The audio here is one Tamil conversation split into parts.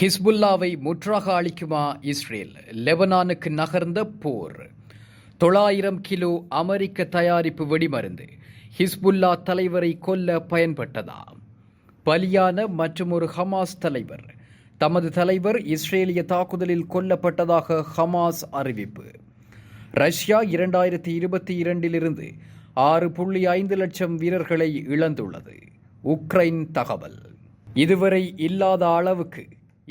ஹிஸ்புல்லாவை முற்றாக அழிக்குமா இஸ்ரேல்? லெபனானுக்கு நகர்ந்த போர். தொள்ளாயிரம் கிலோ அமெரிக்க தயாரிப்பு வெடிமருந்து. ஹிஸ்புல்லா தலைவரை கொல்ல பயன்பட்டதா? பலியான மற்றும் ஒரு ஹமாஸ் தலைவர். தமது தலைவர் இஸ்ரேலிய தாக்குதலில் கொல்லப்பட்டதாக ஹமாஸ் அறிவிப்பு. ரஷ்யா இரண்டாயிரத்தி இருபத்தி இரண்டிலிருந்து ஆறு புள்ளி ஐந்து லட்சம் வீரர்களை இழந்துள்ளது. உக்ரைன் தகவல். இதுவரை இல்லாத அளவுக்கு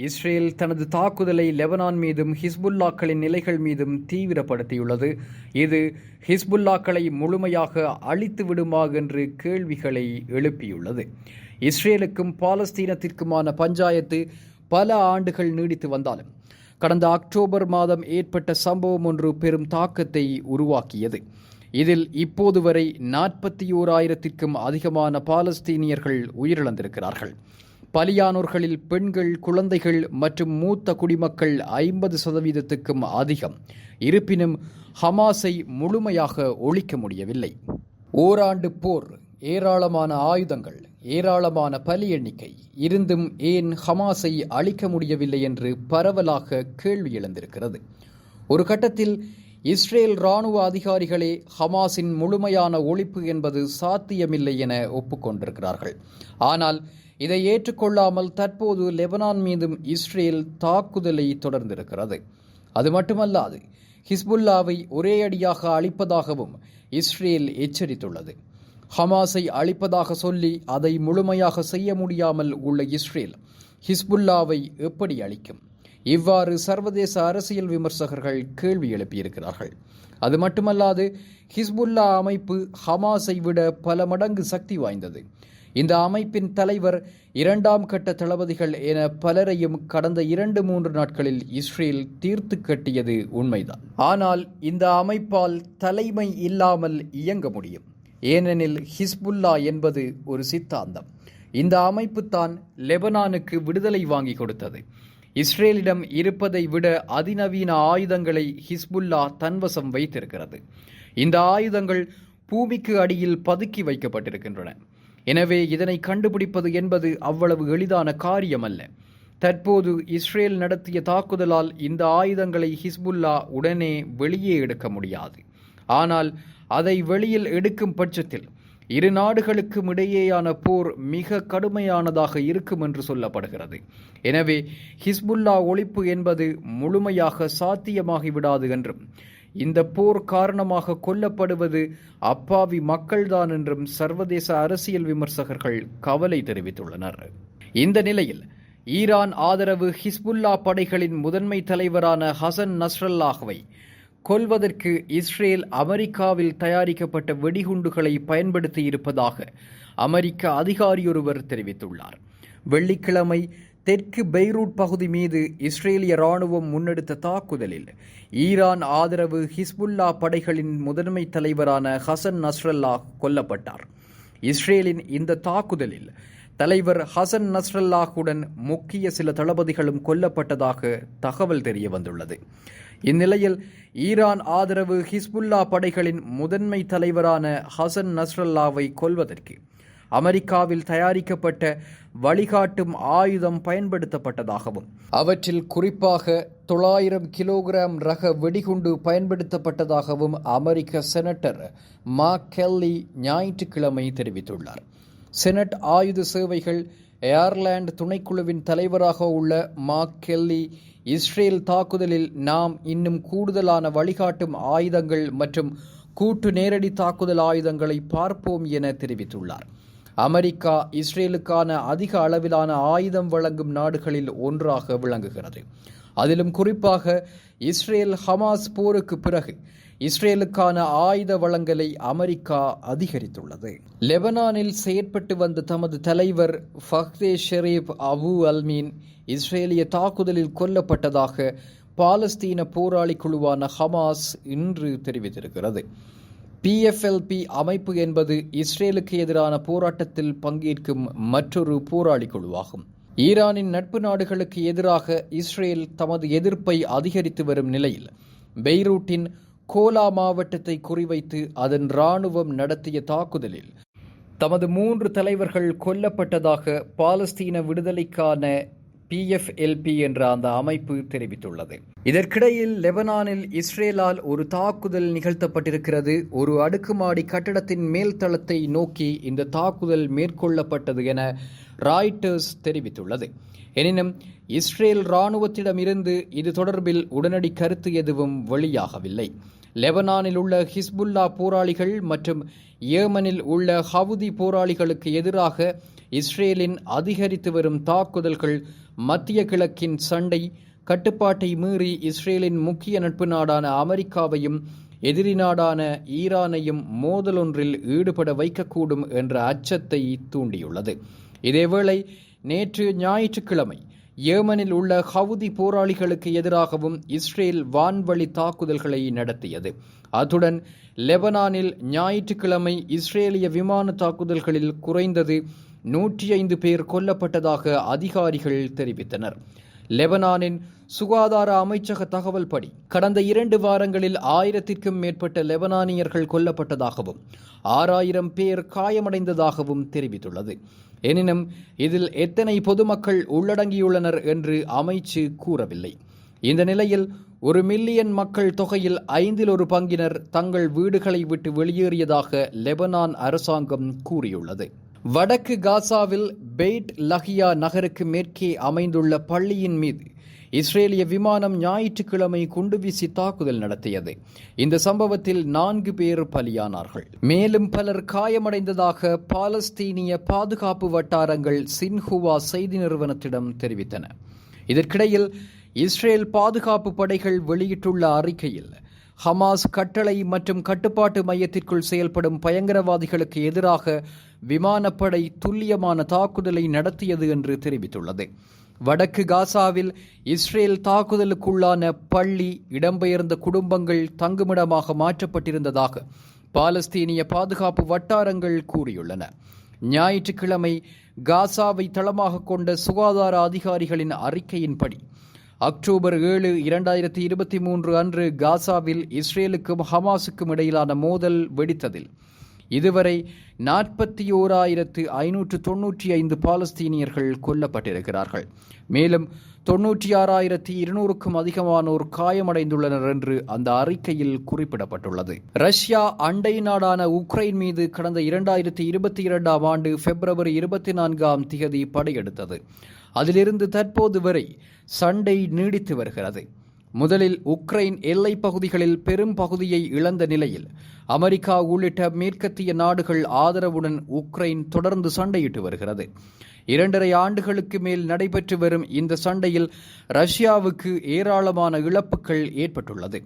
இஸ்ரேல் தனது தாக்குதலை லெபனான் மீதும் ஹிஸ்புல்லாக்களின் நிலைகள் மீதும் தீவிரப்படுத்தியுள்ளது. இது ஹிஸ்புல்லாக்களை முழுமையாக அழித்து விடுமா என்று கேள்விகளை எழுப்பியுள்ளது. இஸ்ரேலுக்கும் பாலஸ்தீனத்திற்குமான பஞ்சாயத்து பல ஆண்டுகள் நீடித்து வந்தாலும் கடந்த அக்டோபர் மாதம் ஏற்பட்ட சம்பவம் ஒன்று பெரும் தாக்கத்தை உருவாக்கியது. இதில் இப்போது வரை நாற்பத்தி ஓராயிரத்திற்கும் அதிகமான பாலஸ்தீனியர்கள் உயிரிழந்திருக்கிறார்கள். பலியானோர்களில் பெண்கள் குழந்தைகள் மற்றும் மூத்த குடிமக்கள் ஐம்பது சதவீதத்துக்கும் அதிகம். இருப்பினும் ஹமாஸை முழுமையாக ஒழிக்க முடியவில்லை. ஓராண்டு போர் ஏராளமான ஆயுதங்கள் ஏராளமான பலி எண்ணிக்கை இருந்தும் ஏன் ஹமாஸை அழிக்க முடியவில்லை என்று பரவலாக கேள்வி எழுந்திருக்கிறது. ஒரு கட்டத்தில் இஸ்ரேல் ராணுவ அதிகாரிகளே ஹமாஸின் முழுமையான ஒழிப்பு என்பது சாத்தியமில்லை என ஒப்புக்கொண்டிருக்கிறார்கள். ஆனால் இதை ஏற்றுக்கொள்ளாமல் தற்போது லெபனான் மீதும் இஸ்ரேல் தாக்குதலை தொடர்ந்திருக்கிறது. அது மட்டுமல்லாது ஹிஸ்புல்லாவை ஒரே அடியாக அழிப்பதாகவும் இஸ்ரேல் எச்சரித்துள்ளது. ஹமாஸை அழிப்பதாக சொல்லி அதை முழுமையாக செய்ய முடியாமல் உள்ள இஸ்ரேல் ஹிஸ்புல்லாவை எப்படி அளிக்கும் இவ்வாறு சர்வதேச அரசியல் விமர்சகர்கள் கேள்வி எழுப்பியிருக்கிறார்கள். அது மட்டுமல்லாது ஹிஸ்புல்லா அமைப்பு ஹமாஸை விட பல மடங்கு சக்தி வாய்ந்தது. இந்த அமைப்பின் தலைவர் இரண்டாம் கட்ட தளபதிகள் என பலரையும் கடந்த இரண்டு மூன்று நாட்களில் இஸ்ரேல் தீர்த்து கட்டியது உண்மைதான். ஆனால் இந்த அமைப்பால் தலைமை இல்லாமல் இயங்க முடியும். ஏனெனில் ஹிஸ்புல்லா என்பது ஒரு சித்தாந்தம். இந்த அமைப்பு தான் லெபனானுக்கு விடுதலை வாங்கி கொடுத்தது. இஸ்ரேலிடம் இருப்பதை விட அதிநவீன ஆயுதங்களை ஹிஸ்புல்லா தன்வசம் வைத்திருக்கிறது. இந்த ஆயுதங்கள் பூமிக்கு அடியில் பதுக்கி வைக்கப்பட்டிருக்கின்றன. எனவே இதனை கண்டுபிடிப்பது என்பது அவ்வளவு எளிதான காரியமல்ல. தற்போது இஸ்ரேல் நடத்திய தாக்குதலால் இந்த ஆயுதங்களை ஹிஸ்புல்லா உடனே வெளியே எடுக்க முடியாது. ஆனால் அதை வெளியில் எடுக்கும் பட்சத்தில் இரு நாடுகளுக்கும் இடையேயான போர் மிக கடுமையானதாக இருக்கும் என்று சொல்லப்படுகிறது. எனவே ஹிஸ்புல்லா ஒழிப்பு என்பது முழுமையாக சாத்தியமாகிவிடாது என்றும் இந்த போர் காரணமாக கொல்லப்படுவது அப்பாவி மக்கள்தான் என்றும் சர்வதேச அரசியல் விமர்சகர்கள் கவலை தெரிவித்துள்ளனர். இந்த நிலையில் ஈரான் ஆதரவு ஹிஸ்புல்லா படைகளின் முதன்மை தலைவரான ஹசன் நஸ்ரல்லாகவை கொல்வதற்கு இஸ்ரேல் அமெரிக்காவில் தயாரிக்கப்பட்ட வெடிகுண்டுகளை பயன்படுத்தி இருப்பதாக அமெரிக்க அதிகாரியொருவர் தெரிவித்துள்ளார். வெள்ளிக்கிழமை தெற்கு பெய்ரூட் பகுதி மீது இஸ்ரேலிய ராணுவம் முன்னெடுத்த தாக்குதலில் ஈரான் ஆதரவு ஹிஸ்புல்லா படைகளின் முதன்மை தலைவரான ஹசன் நஸ்ரல்லா கொல்லப்பட்டார். இஸ்ரேலின் இந்த தாக்குதலில் தலைவர் ஹசன் நஸ்ரல்லாஹுடன் முக்கிய சில தளபதிகளும் கொல்லப்பட்டதாக தகவல் தெரிய வந்துள்ளது. இந்நிலையில் ஈரான் ஆதரவு ஹிஸ்புல்லா படைகளின் முதன்மை தலைவரான ஹசன் நஸ்ரல்லாவை கொல்வதற்கு அமெரிக்காவில் தயாரிக்கப்பட்ட வழிகாட்டும் ஆயுதம் பயன்படுத்தப்பட்டதாகவும். அவற்றில் குறிப்பாக தொள்ளாயிரம் கிலோகிராம் ரக வெடிகுண்டு பயன்படுத்தப்பட்டதாகவும் அமெரிக்க செனட்டர் மா கெல்லி ஞாயிற்றுக்கிழமை தெரிவித்துள்ளார். செனட் ஆயுத சேவைகள் ஏர்லேண்ட் துணைக்குழுவின் தலைவராக உள்ள மார்க் கெல்லி இஸ்ரேல் தாக்குதலில் நாம் இன்னும் கூடுதலான வழிகாட்டும் ஆயுதங்கள் மற்றும் கூட்டு நேரடி தாக்குதல் ஆயுதங்களை பார்ப்போம் என தெரிவித்துள்ளார். அமெரிக்கா இஸ்ரேலுக்கான அதிக அளவிலான ஆயுதம் வழங்கும் நாடுகளில் ஒன்றாக விளங்குகிறது. அதிலும் குறிப்பாக இஸ்ரேல் ஹமாஸ் போருக்கு பிறகு இஸ்ரேலுக்கான ஆயுத வழங்கலை அமெரிக்கா அதிகரித்துள்ளது. லெபனானில் செயற்பட்டு வந்த தமது தலைவர் ஃபஹ்தே ஷெரீப் அபு அல்மீன் இஸ்ரேலிய தாக்குதலில் கொல்லப்பட்டதாக பாலஸ்தீன போராளி குழுவான ஹமாஸ் இன்று தெரிவித்திருக்கிறது. பிஎஃப்எல்பி அமைப்பு என்பது இஸ்ரேலுக்கு எதிரான போராட்டத்தில் பங்கேற்கும் மற்றொரு போராளி குழுவாகும். ஈரானின் நட்பு நாடுகளுக்கு எதிராக இஸ்ரேல் தமது எதிர்ப்பை அதிகரித்து வரும் நிலையில் பெய்ரூட்டின் கோலா மாவட்டத்தை குறிவைத்து அதன் இராணுவம் நடத்திய தாக்குதலில் தமது மூன்று தலைவர்கள் கொல்லப்பட்டதாக பாலஸ்தீன விடுதலைக்கான பிஎஃப்எல்பி என்ற அந்த அமைப்பு தெரிவித்துள்ளது. இதற்கிடையில் லெபனானில் இஸ்ரேலால் ஒரு தாக்குதல் நிகழ்த்தப்பட்டிருக்கிறது. ஒரு அடுக்குமாடி கட்டடத்தின் மேல்தளத்தை நோக்கி இந்த தாக்குதல் மேற்கொள்ளப்பட்டது என ராய்டர்ஸ் தெரிவித்துள்ளது. எனினும் இஸ்ரேல் இராணுவத்திடமிருந்து இது தொடர்பில் உடனடி கருத்து எதுவும் வெளியாகவில்லை. லெபனானில் உள்ள ஹிஸ்புல்லா போராளிகள் மற்றும் ஏமனில் உள்ள ஹவுதி போராளிகளுக்கு எதிராக இஸ்ரேலின் அதிகரித்து வரும் தாக்குதல்கள் மத்திய கிழக்கின் சண்டை கட்டுப்பாட்டை மீறி இஸ்ரேலின் முக்கிய நட்பு நாடான அமெரிக்காவையும் எதிரி நாடான ஈரானையும் மோதலொன்றில் ஈடுபட வைக்கக்கூடும் என்ற அச்சத்தை தூண்டியுள்ளது. இதேவேளை நேற்று ஞாயிற்றுக்கிழமை ஏமனில் உள்ள ஹவுதி போராளிகளுக்கு எதிராகவும் இஸ்ரேல் வான்வழி தாக்குதல்களை நடத்தியது. அத்துடன் லெபனானில் ஞாயிற்றுக்கிழமை இஸ்ரேலிய விமான தாக்குதல்களில் குறைந்தது நூற்றி ஐந்து பேர் கொல்லப்பட்டதாக அதிகாரிகள் தெரிவித்தனர். லெபனானின் சுகாதார அமைச்சக தகவல் படி கடந்த இரண்டு வாரங்களில் ஆயிரத்திற்கும் மேற்பட்ட லெபனானியர்கள் கொல்லப்பட்டதாகவும் ஆறாயிரம் பேர் காயமடைந்ததாகவும் தெரிவித்துள்ளது. எனினும் இதில் எத்தனை பொதுமக்கள் உள்ளடங்கியுள்ளனர் என்று அமைச்சு கூறவில்லை. இந்த நிலையில் ஒரு மில்லியன் மக்கள் தொகையில் ஐந்தில் ஒரு பங்கினர் தங்கள் வீடுகளை விட்டு வெளியேறியதாக லெபனான் அரசாங்கம் கூறியுள்ளது. வடக்கு காசாவில் பெய்ட் லஹியா நகருக்கு மேற்கே அமைந்துள்ள பள்ளியின் மீது இஸ்ரேலிய விமானம் ஞாயிற்றுக்கிழமை குண்டுவீசி தாக்குதல் நடத்தியது. இந்த சம்பவத்தில் நான்கு பேர் பலியானார்கள். மேலும் பலர் காயமடைந்ததாக பாலஸ்தீனிய பாதுகாப்பு வட்டாரங்கள் சின்ஹுவா செய்தி நிறுவனத்திடம் தெரிவித்தன. இதற்கிடையில் இஸ்ரேல் பாதுகாப்பு படைகள் வெளியிட்டுள்ள அறிக்கையில் ஹமாஸ் கட்டளை மற்றும் கட்டுப்பாட்டு மையத்திற்குள் செயல்படும் பயங்கரவாதிகளுக்கு எதிராக விமானப்படை துல்லியமான தாக்குதலை நடத்தியது என்று தெரிவித்துள்ளது. வடக்கு காசாவில் இஸ்ரேல் தாக்குதலுக்குள்ளான பள்ளி இடம்பெயர்ந்த குடும்பங்கள் தங்குமிடமாக மாற்றப்பட்டிருந்ததாக பாலஸ்தீனிய பாதுகாப்பு வட்டாரங்கள் கூறியுள்ளன. ஞாயிற்றுக்கிழமை காசாவை தளமாக கொண்ட சுகாதார அதிகாரிகளின் அறிக்கையின்படி அக்டோபர் ஏழு இரண்டாயிரத்தி இருபத்தி மூன்று அன்று காசாவில் இஸ்ரேலுக்கும் ஹமாஸுக்கும் இடையிலான மோதல் வெடித்ததில் இதுவரை நாற்பத்தி ஓராயிரத்து ஐநூற்று தொன்னூற்றி ஐந்து பாலஸ்தீனியர்கள் கொல்லப்பட்டிருக்கிறார்கள். மேலும் தொன்னூற்றி ஆறாயிரத்தி இருநூறுக்கும் அதிகமானோர் காயமடைந்துள்ளனர் என்று அந்த அறிக்கையில் குறிப்பிடப்பட்டுள்ளது. ரஷ்யா அண்டை நாடான உக்ரைன் மீது கடந்த இரண்டாயிரத்தி இருபத்தி இரண்டாம் ஆண்டு பிப்ரவரி இருபத்தி நான்காம் திகதி படையெடுத்தது. அதிலிருந்து தற்போது வரை சண்டை நீடித்து வருகிறது. முதலில் உக்ரைன் எல்லைப் பகுதிகளில் பெரும் பகுதியை இழந்த நிலையில் அமெரிக்கா உள்ளிட்ட மேற்கத்திய நாடுகள் ஆதரவுடன் உக்ரைன் தொடர்ந்து சண்டையிட்டு வருகிறது. இரண்டரை ஆண்டுகளுக்கு மேல் நடைபெற்று வரும் இந்த சண்டையில் ரஷ்யாவுக்கு ஏராளமான இழப்புகள் ஏற்பட்டுள்ளது.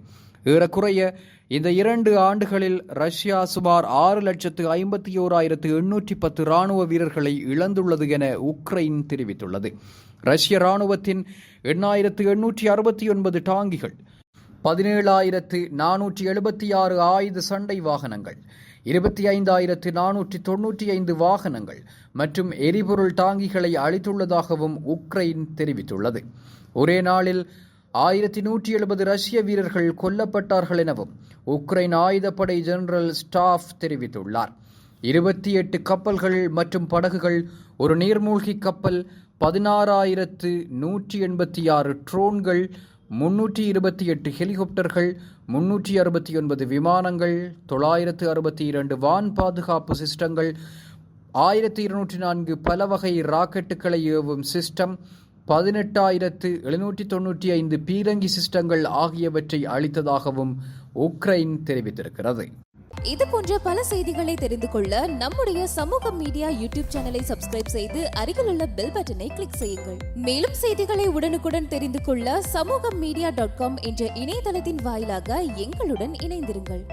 ஏறக்குறைய இந்த இரண்டு ஆண்டுகளில் ரஷ்யா சுமார் ஆறு லட்சத்து ஐம்பத்தி ஓராயிரத்து எண்ணூற்றி பத்து ராணுவ வீரர்களை இழந்துள்ளது என உக்ரைன் தெரிவித்துள்ளது. ரஷ்ய ராணுவத்தின் எண்ணாயிரத்து எண்ணூற்றி அறுபத்தி ஒன்பது டாங்கிகள் பதினேழாயிரத்து நானூற்றி எழுபத்தி ஆறு ஆயுத சண்டை வாகனங்கள் இருபத்தி ஐந்தாயிரத்து நானூற்றி தொன்னூற்றி ஐந்து வாகனங்கள் மற்றும் எரிபொருள் டாங்கிகளை அளித்துள்ளதாகவும் உக்ரைன் தெரிவித்துள்ளது. ஒரே நாளில் ஆயிரத்தி நூற்றி எழுபது ரஷ்ய வீரர்கள் கொல்லப்பட்டார்கள் எனவும் உக்ரைன் ஆயுதப்படை ஜெனரல் ஸ்டாஃப் தெரிவித்துள்ளார். இருபத்தி எட்டு கப்பல்கள் மற்றும் படகுகள் ஒரு நீர்மூழ்கி கப்பல் பதினாறாயிரத்து நூற்றி எண்பத்தி ஆறு ட்ரோன்கள் முன்னூற்றி இருபத்தி எட்டு ஹெலிகாப்டர்கள் முன்னூற்றி அறுபத்தி ஒன்பது விமானங்கள் தொள்ளாயிரத்து அறுபத்தி இரண்டு வான் பாதுகாப்பு சிஸ்டங்கள் ஆயிரத்தி இருநூற்றி நான்கு பல வகை ராக்கெட்டுகளை ஏவும் சிஸ்டம் பதினெட்டாயிரத்து எழுநூற்றி தொன்னூற்றி ஐந்து பீரங்கி சிஸ்டங்கள் ஆகியவற்றை அளித்ததாகவும் உக்ரைன் தெரிவித்திருக்கிறது. இது போன்ற பல செய்திகளை தெரிந்து கொள்ள நம்முடைய சமூக மீடியா யூடியூப் சேனலை சப்ஸ்கிரைப் செய்து அருகில் உள்ள பெல் பட்டனை கிளிக் செய்யுங்கள். மேலும் செய்திகளை உடனுக்குடன் தெரிந்து கொள்ள சமூக மீடியா டாட் காம் என்ற இணையதளத்தின் வாயிலாக எங்களுடன் இணைந்திருங்கள்.